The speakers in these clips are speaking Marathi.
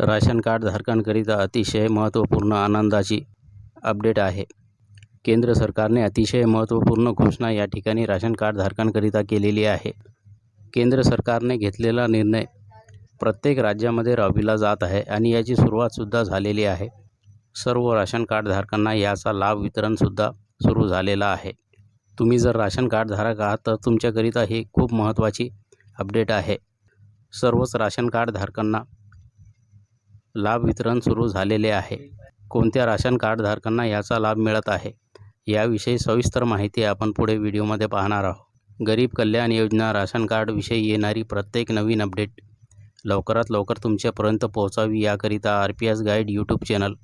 राशन कार्ड धारकांकरिता अतिशय महत्त्वपूर्ण आनंदाची अपडेट आहे. केंद्र सरकारने अतिशय महत्त्वपूर्ण घोषणा या ठिकाणी राशन कार्ड धारकांकरिता केलेली आहे. केंद्र सरकारने घेतलेला निर्णय प्रत्येक राज्यामध्ये राबविला जात आहे आणि याची सुरुवातसुद्धा झालेली आहे. सर्व राशन कार्डधारकांना याचा लाभ वितरणसुद्धा सुरू झालेला आहे. तुम्ही जर राशन कार्डधारक आहात तर तुमच्याकरिता ही खूप महत्त्वाची अपडेट आहे. सर्वच राशन कार्डधारकांना लाभ वितरण सुरू झालेले आहे. कोणत्या राशन कार्डधारकांना याचा लाभ मिळत आहे? याविषयी सविस्तर माहिती आपण पुढे व्हिडिओमध्ये पाहणार आहोत. गरीब कल्याण योजना राशन कार्डविषयी येणारी प्रत्येक नवीन अपडेट लवकरात लवकर तुमच्यापर्यंत पोहोचावी याकरिता R P S guide YouTube channel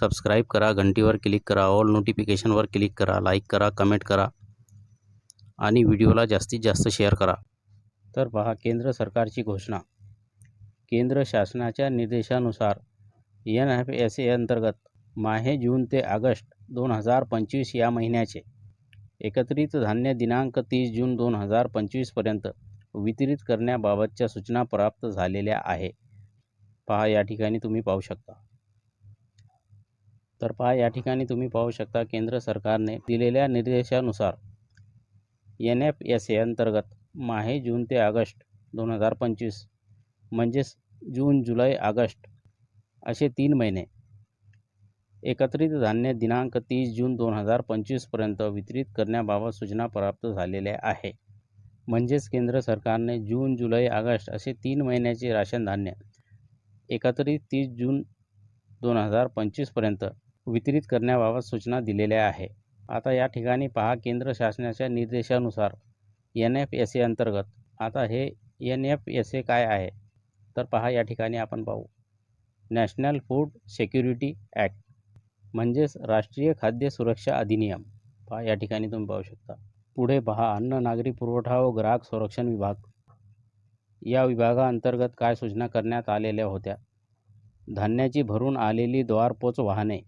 subscribe करा घंटीवर क्लिक करा ऑल नोटिफिकेशनवर क्लिक करा लाईक करा कमेंट करा आणि व्हिडिओला जास्तीत जास्त शेअर करा. तर पहा केंद्र सरकारची घोषणा. केंद्र शासनाच्या निर्देशानुसार एन एफ एस ए अंतर्गत माहे जून ते ऑगस्ट दोन हजार पंचवीस या महिन्याचे एकत्रित धान्य दिनांक तीस जून दोन हजार पंचवीसपर्यंत वितरित करण्याबाबतच्या सूचना प्राप्त झालेल्या आहे. पहा या ठिकाणी तुम्ही पाहू शकता. तर पहा या ठिकाणी तुम्ही पाहू शकता केंद्र सरकारने दिलेल्या निर्देशानुसार एन एफ एस ए अंतर्गत माहे जून ते ऑगस्ट दोन हजार पंचवीस म्हणजेच जून जुलै ऑगस्ट असे तीन महिने. एकत्रित धान्य दिनांक तीस जून दोन हजार पंचवीसपर्यंत वितरित करण्याबाबत सूचना प्राप्त झालेल्या आहे. म्हणजेच केंद्र सरकारने जून जुलै ऑगस्ट असे तीन महिन्याचे राशन धान्य एकत्रित तीस जून दोन हजार पंचवीसपर्यंत वितरित करण्याबाबत सूचना दिलेल्या आहे. आता या ठिकाणी पहा केंद्र शासनाच्या निर्देशानुसार एन एफ एस ए अंतर्गत आता हे एन एफ एस ए काय आहे? तर पहा या ठिकाणी आपण पाहू. नॅशनल फूड सेक्युरिटी ॲक्ट म्हणजेच राष्ट्रीय खाद्य सुरक्षा अधिनियम. पहा या ठिकाणी तुम्ही पाहू शकता. पुढे पहा अन्न नागरी पुरवठा व ग्राहक संरक्षण विभाग. या विभागाअंतर्गत काय सूचना करण्यात आलेल्या होत्या? धान्याची भरून आलेली द्वारपोच वाहने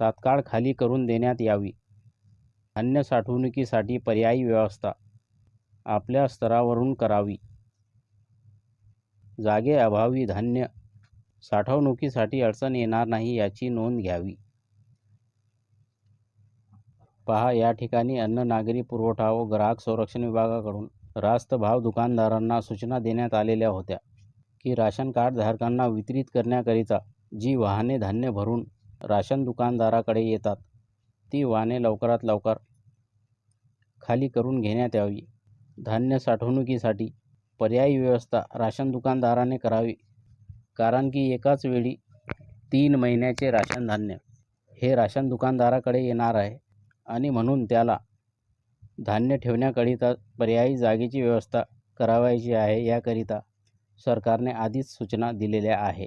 तात्काळ खाली करून देण्यात यावी. धान्य साठवणुकीसाठी पर्यायी व्यवस्था आपल्या स्तरावरून करावी. जागेअभावी धान्य. साठवणुकीसाठी अडचण येणार नाही याची नोंद घ्यावी. पहा या ठिकाणी अन्न नागरी पुरवठा व ग्राहक संरक्षण विभागाकडून रास्त भाव दुकानदारांना सूचना देण्यात आलेल्या होत्या की राशन कार्ड धारकांना वितरित करण्याकरिता जी वाहने धान्य भरून राशन दुकानदाराकडे येतात ती वाहने लवकरात लवकर खाली करून घेण्यात यावी. धान्य साठवणुकीसाठी पर्यायी व्यवस्था राशन दुकानदाराने करावी. कारण की एकाच वेळी तीन महिन्याचे राशन धान्य हे राशन दुकानदाराकडे येणार आहे आणि म्हणून त्याला धान्य ठेवण्याकरिता पर्यायी जागेची व्यवस्था करावायची आहे याकरिता सरकारने आधीच सूचना दिलेल्या आहे.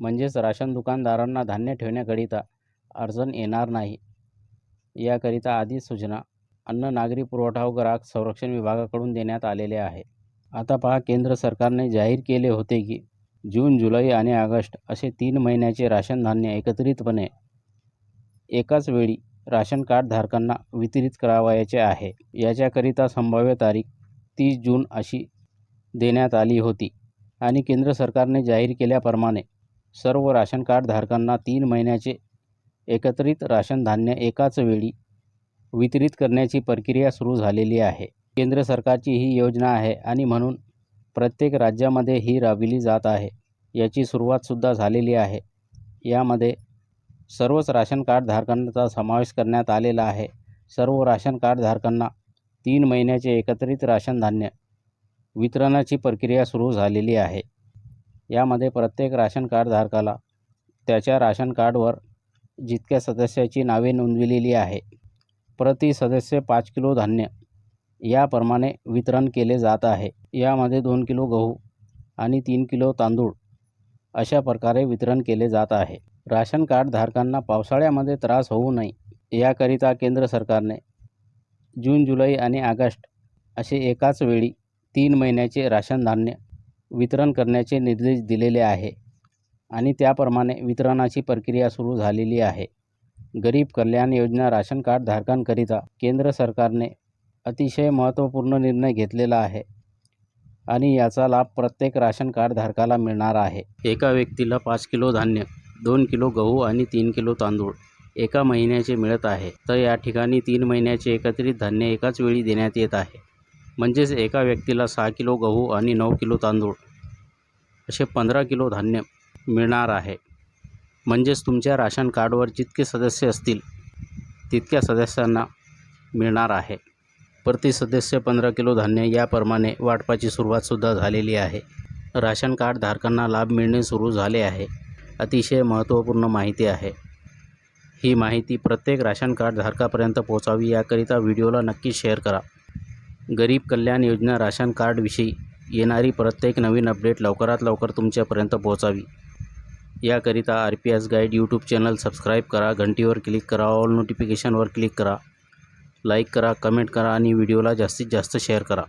म्हणजेच राशन दुकानदारांना धान्य ठेवण्याकरिता अडचण येणार नाही. याकरिता आधीच सूचना अन्न नागरी पुरवठा व ग्राहक संरक्षण विभागाकडून देण्यात आलेल्या आहे. आता पहा केंद्र सरकारने जाहीर केले होते की जून जुलै आणि ऑगस्ट असे तीन महिन्याचे राशन धान्य एकत्रितपणे एकाच वेळी राशन कार्डधारकांना वितरित करावयाचे आहे. याच्याकरिता संभाव्य तारीख तीस जून अशी देण्यात आली होती आणि केंद्र सरकारने जाहीर केल्याप्रमाणे सर्व राशन कार्डधारकांना तीन महिन्याचे एकत्रित राशन धान्य एकाच वेळी वितरित करण्याची प्रक्रिया सुरू झालेली आहे. केंद्र सरकारची ही योजना आहे आणि म्हणून प्रत्येक राज्यामध्ये ही राबविली जात आहे. याची सुरुवातसुद्धा झालेली आहे. यामध्ये सर्वच राशन कार्ड धारकांचा समावेश करण्यात आलेला आहे. सर्व राशन कार्ड धारकांना तीन महिन्याचे एकत्रित राशन धान्य वितरणाची प्रक्रिया सुरू झालेली आहे. यामध्ये प्रत्येक राशन कार्ड धारकाला त्याच्या राशन कार्डवर जितक्या सदस्याची नावे नोंदविलेली आहे. प्रति सदस्य पाच किलो धान्य याप्रमाणे वितरण केले जात आहे. यामध्ये दोन किलो गहू आणि तीन किलो तांदूळ अशा प्रकारे वितरण केले जात आहे. राशन कार्ड धारकांना पावसाळ्यामध्ये त्रास होऊ नये याकरिता केंद्र सरकारने जून जुलै आणि ऑगस्ट असे एकाच वेळी तीन महिन्याचे राशन धान्य वितरण करण्याचे निर्देश दिलेले आहे आणि त्याप्रमाणे वितरणाची प्रक्रिया सुरू झालेली आहे. गरीब कल्याण योजना राशन कार्ड धारकांकरिता केंद्र सरकारने अतिशय महत्त्वपूर्ण निर्णय घेतलेला आहे आणि याचा लाभ प्रत्येक राशन कार्ड धारकाला मिळणार आहे. एका व्यक्तीला पाच किलो धान्य दोन किलो गहू आणि तीन किलो तांदूळ एका महिन्याचे मिळत आहे. तर या ठिकाणी तीन महिन्याचे एकत्रित धान्य एकाच वेळी देण्यात येत आहे. म्हणजेच एका व्यक्तीला सहा किलो गहू आणि नऊ किलो तांदूळ असे पंधरा किलो धान्य मिळणार आहे. म्हणजेच तुमच्या राशन कार्डवर जितके सदस्य असतील तितक्या सदस्यांना मिळणार आहे. प्रति सदस्य पंधरा किलो धान्य याप्रमाणे वाटपाची सुरुवातसुद्धा झालेली आहे. राशन कार्ड धारकांना लाभ मिळणे सुरू झाले आहे. अतिशय महत्त्वपूर्ण माहिती आहे. ही माहिती प्रत्येक राशन कार्ड धारकापर्यंत पोहोचावी याकरिता व्हिडिओला नक्की शेअर करा. गरीब कल्याण योजना राशन कार्डविषयी येणारी प्रत्येक नवीन अपडेट लवकरात लवकर तुमच्यापर्यंत पोहोचावी. याकरिता R P S guide YouTube channel subscribe करा घंटीवर क्लिक करा ऑल नोटिफिकेशनवर क्लिक करा. लाईक करा कमेंट करा आणि व्हिडिओला जास्तीत जास्त शेअर करा.